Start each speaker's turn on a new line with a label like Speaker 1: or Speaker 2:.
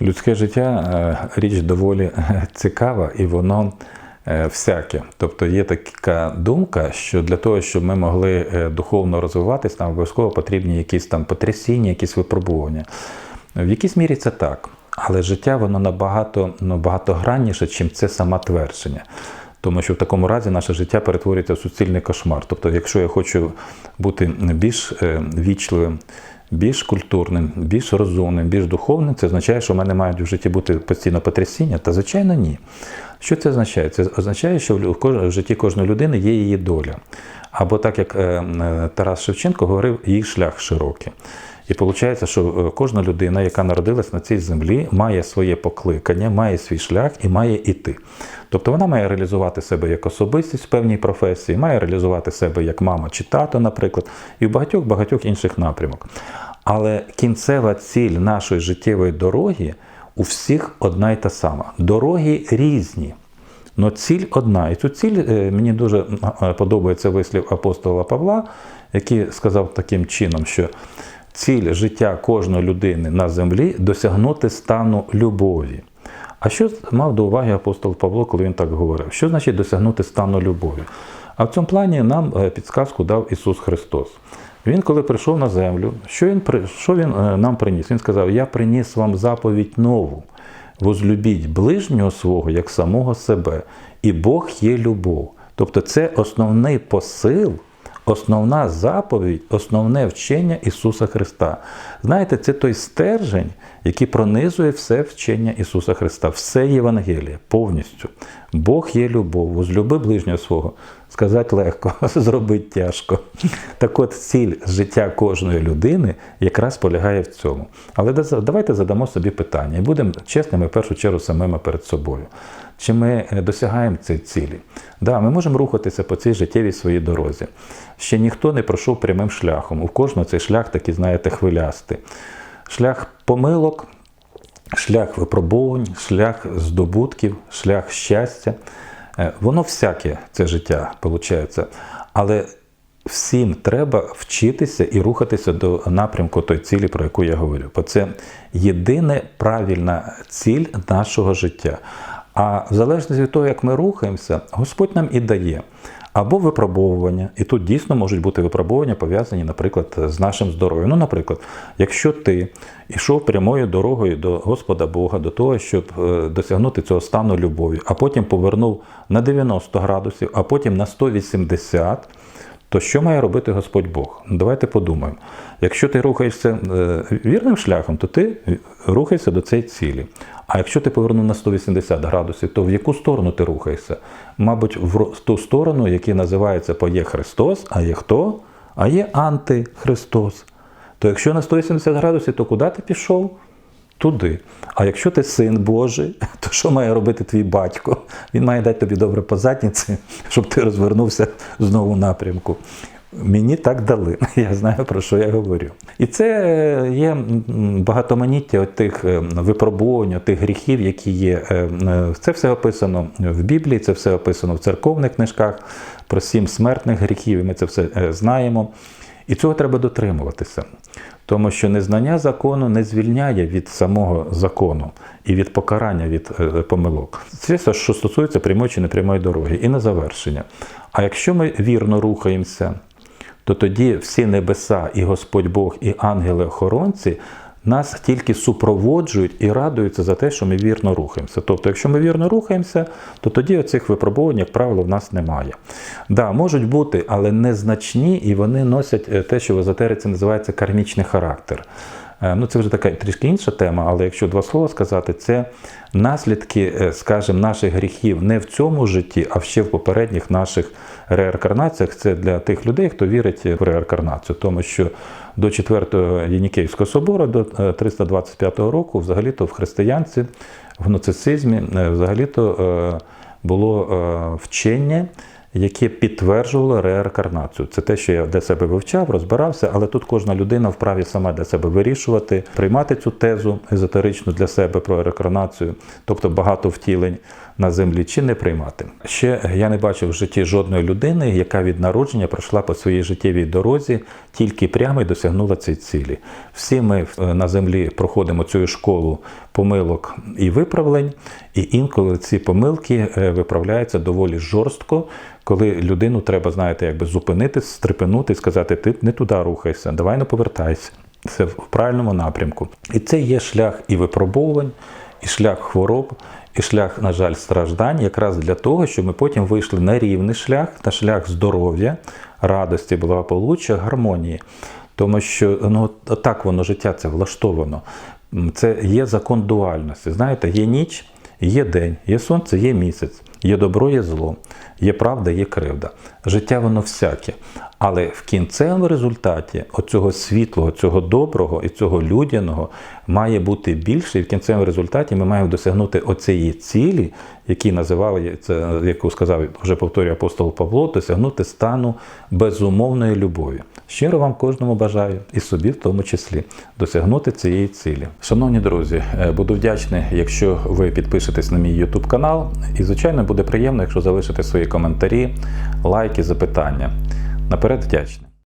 Speaker 1: Людське життя е, річ доволі е, цікава і воно е, всяке. Тобто є така думка, що для того, щоб ми могли духовно розвиватись, нам обов'язково потрібні якісь там потрясіння, якісь випробування. В якійсь мірі це так. Але життя воно набагато, набагато гранніше, чим це саме твердження. Тому що в такому разі наше життя перетворюється в суцільний кошмар. Тобто, якщо я хочу бути більш вічливим, більш культурним, більш розумним, більш духовним, це означає, що в мене мають в житті бути постійно потрясіння? Та звичайно, ні. Що це означає? Це означає, що в житті кожної людини є її доля. Або так як е, е, Тарас Шевченко говорив, її шлях широкий. І виходить, що е, кожна людина, яка народилась на цій землі, має своє покликання, має свій шлях і має іти. Тобто вона має реалізувати себе як особистість в певній професії, має реалізувати себе як мама чи тато, наприклад, і в багатьох багатьох інших напрямок. Але кінцева ціль нашої життєвої дороги у всіх одна й та сама. Дороги різні. Но ціль одна. І цю ціль е, мені дуже е, подобається вислів апостола Павла, який сказав таким чином, що ціль життя кожної людини на землі досягнути стану любові. А що мав до уваги апостол Павло, коли він так говорив? Що значить досягнути стану любові? А в цьому плані нам е, підсказку дав Ісус Христос. Він, коли прийшов на землю, що він, що він е, нам приніс? Він сказав: Я приніс вам заповідь нову. Возлюбіть ближнього свого як самого себе, і Бог є любов. Тобто це основний посил, основна заповідь, основне вчення Ісуса Христа. Знаєте, це той стержень, який пронизує все вчення Ісуса Христа, все Євангеліє повністю. Бог є любов, возлюби ближнього свого. Сказати легко, зробити тяжко. Так от ціль життя кожної людини якраз полягає в цьому. Але давайте задамо собі питання і будемо чесними в першу чергу самими перед собою. Чи ми е, досягаємо цієї цілі? Да, ми можемо рухатися по цій життєвій своїй дорозі. Ще ніхто не пройшов прямим шляхом. У кожного цей шлях такий, знаєте, хвилястий. Шлях помилок, шлях випробувань, шлях здобутків, шлях щастя. Е, Воно всяке це життя, виходить. Але всім треба вчитися і рухатися до напрямку той цілі, про яку я говорю. Бо це єдина правильна ціль нашого життя. А в залежності від того, як ми рухаємося, Господь нам і дає. Або випробовування, і тут дійсно можуть бути випробування пов'язані, наприклад, з нашим здоров'ям. Ну, наприклад, якщо ти йшов прямою дорогою до Господа Бога, до того, щоб е, досягнути цього стану любові, а потім повернув на 90 градусів, а потім на 180, то що має робити Господь Бог? Ну, Давайте подумаємо. Якщо ти рухаєшся е, вірним шляхом, то ти рухаєшся до цієї цілі. А якщо ти повернув на 180 градусів, то в яку сторону ти рухаєшся? Мабуть, в ту сторону, яка називається по є Христос, а є хто? А є антихристос. То якщо на 180 градусів, то куди ти пішов? Туди. А якщо ти син Божий, то що має робити твій батько? Він має дати тобі добре по задніці, щоб ти розвернувся знову напрямку. Мені так дали, я знаю про що я говорю. І це е, є багатоманіття тих випробувань, тих гріхів, які є. Е, е, Це все описано в Біблії, це все описано в церковних книжках про сім смертних гріхів, і ми це все е, знаємо. І цього треба дотримуватися, тому що незнання закону не звільняє від самого закону і від покарання від е, помилок. Це все, що стосується прямої чи непрямої дороги, і на завершення. А якщо ми вірно рухаємося, то тоді всі небеса, і Господь Бог, і ангели-охоронці нас тільки супроводжують і радуються за те, що ми вірно рухаємося. Тобто, якщо ми вірно рухаємося, то тоді оцих випробувань, як правило, в нас немає. Да, можуть бути, але незначні, і вони носять е, те, що в езотериці називається кармічний характер. Е, Ну, це вже така трішки інша тема, але якщо два слова сказати, це наслідки, е, скажімо, наших гріхів не в цьому житті, а ще в попередніх наших реінкарнаціях. Це для тих людей, хто вірить в реінкарнацію, тому що до 4-го Єнікейського собору, до е, 325 року, взагалі-то в християнці, в гноцицизмі, е, взагалі-то е, було е, вчення яке підтверджувало реінкарнацію. Це те, що я для себе вивчав, розбирався, але тут кожна людина вправі сама для себе вирішувати, приймати цю тезу езотеричну для себе про реінкарнацію, тобто багато втілень на землі, чи не приймати. Ще я не бачив в житті жодної людини, яка від народження пройшла по своїй життєвій дорозі тільки прямо і досягнула цієї цілі. Всі ми е, на землі проходимо цю школу помилок і виправлень, і інколи ці помилки е, виправляються доволі жорстко, коли людину треба, знаєте, якби зупинити, стрепенути і сказати, ти не туди рухайся, давай не повертайся. Це в правильному напрямку. І це є шлях і випробувань, і шлях хвороб, і шлях, на жаль, страждань, якраз для того, щоб ми потім вийшли на рівний шлях, на шлях здоров'я, радості, благополуччя, гармонії. Тому що ну, так воно життя це влаштовано. Це є закон дуальності. Знаєте, є ніч, є день, є сонце, є місяць, є добро, є зло, є правда, є кривда. Життя воно всяке. Але в кінцевому результаті оцього світлого, цього доброго і цього людяного має бути більше, і в кінцевому результаті ми маємо досягнути оцієї цілі, які називали, це, яку сказав, вже повторюю апостол Павло, досягнути стану безумовної любові. Щиро вам кожному бажаю, і собі в тому числі, досягнути цієї цілі. Шановні друзі, е, буду вдячний, якщо ви підпишетесь на мій YouTube канал. І, звичайно, буде приємно, якщо залишите свої коментарі, лайки, запитання. Наперед вдячний.